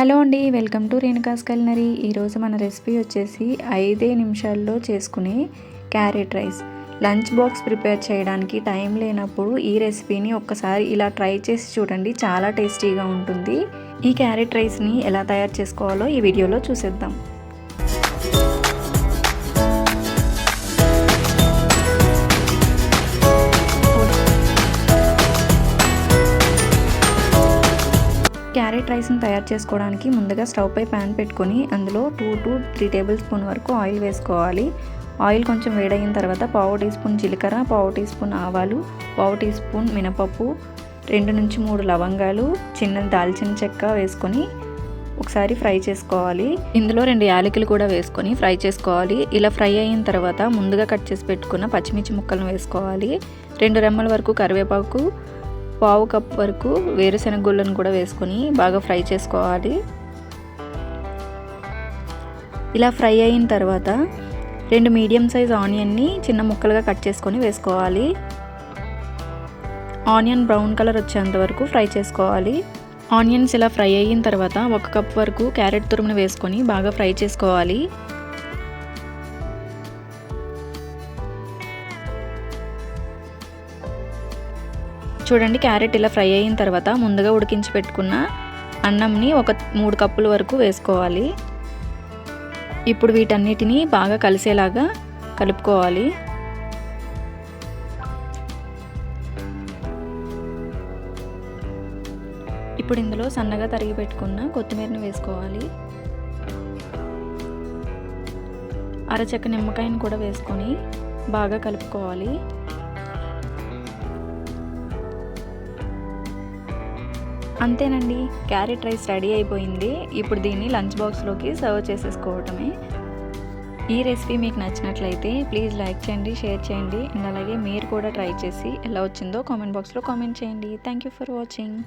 Hello అండి welcome to Renuka's culinary. ఈరోజు మన రెసిపీ వచ్చేసి ఐదే నిమిషాల్లో చేసుకునే carrot rice. Lunch box prepare చేయడానికి టైం లేనప్పుడు ఈ రెసిపీని ఒక్కసారి ఇలా ట్రై చేసి చూడండి చాలా టేస్టీగా ఉంటుంది. ఈ క్యారెట్ రైస్ని ఎలా తయారు చేసుకోవాలో ఈ వీడియోలో చూసేద్దాం. క్యారెట్ రైస్ని తయారు చేసుకోవడానికి ముందుగా స్టవ్ పై ప్యాన్ పెట్టుకొని అందులో two to three table spoon వరకు ఆయిల్ వేసుకోవాలి. ఆయిల్ కొంచెం వేడైన తర్వాత పావు టీ స్పూన్ జీలకర్ర పావు టీ స్పూన్ ఆవాలు పావు టీ స్పూన్ మినపప్పు రెండు నుంచి మూడు లవంగాలు చిన్న దాల్చిన చెక్క వేసుకొని ఒకసారి ఫ్రై చేసుకోవాలి. ఇందులో రెండు యాలకులు కూడా వేసుకొని ఫ్రై చేసుకోవాలి. ఇలా ఫ్రై అయిన తర్వాత ముందుగా కట్ చేసి పెట్టుకున్న పచ్చిమిర్చి ముక్కలను వేసుకోవాలి. రెండు రెమ్మల వరకు కరివేపాకు పావు కప్ వరకు వేరుశెనగ గుళ్ళను కూడా వేసుకొని బాగా ఫ్రై చేసుకోవాలి. ఇలా ఫ్రై అయిన తర్వాత రెండు మీడియం సైజ్ ఆనియన్ని చిన్న ముక్కలుగా కట్ చేసుకొని వేసుకోవాలి. ఆనియన్ బ్రౌన్ కలర్ వచ్చేంత వరకు ఫ్రై చేసుకోవాలి. ఆనియన్స్ ఇలా ఫ్రై అయిన తర్వాత ఒక కప్ వరకు క్యారెట్ తురుమును వేసుకొని బాగా ఫ్రై చేసుకోవాలి. చూడండి క్యారెట్ ఇలా ఫ్రై అయిన తర్వాత ముందుగా ఉడికించి పెట్టుకున్న అన్నంని ఒక మూడు కప్పుల వరకు వేసుకోవాలి. ఇప్పుడు వీటన్నిటిని బాగా కలిసేలాగా కలుపుకోవాలి. ఇప్పుడు ఇందులో సన్నగా తరిగి పెట్టుకున్న కొత్తిమీరని వేసుకోవాలి. అరచక్క నిమ్మకాయని కూడా వేసుకొని బాగా కలుపుకోవాలి. అంతేనండి క్యారెట్ రైస్ రెడీ అయిపోయింది. ఇప్పుడు దీన్ని లంచ్ బాక్స్లోకి సర్వ్ చేసేసుకోవటమే. ఈ రెసిపీ మీకు నచ్చినట్లయితే ప్లీజ్ లైక్ చేయండి షేర్ చేయండి అండ్ అలాగే మీరు కూడా ట్రై చేసి ఎలా వచ్చిందో కామెంట్ బాక్స్లో కామెంట్ చేయండి. Thank you for watching.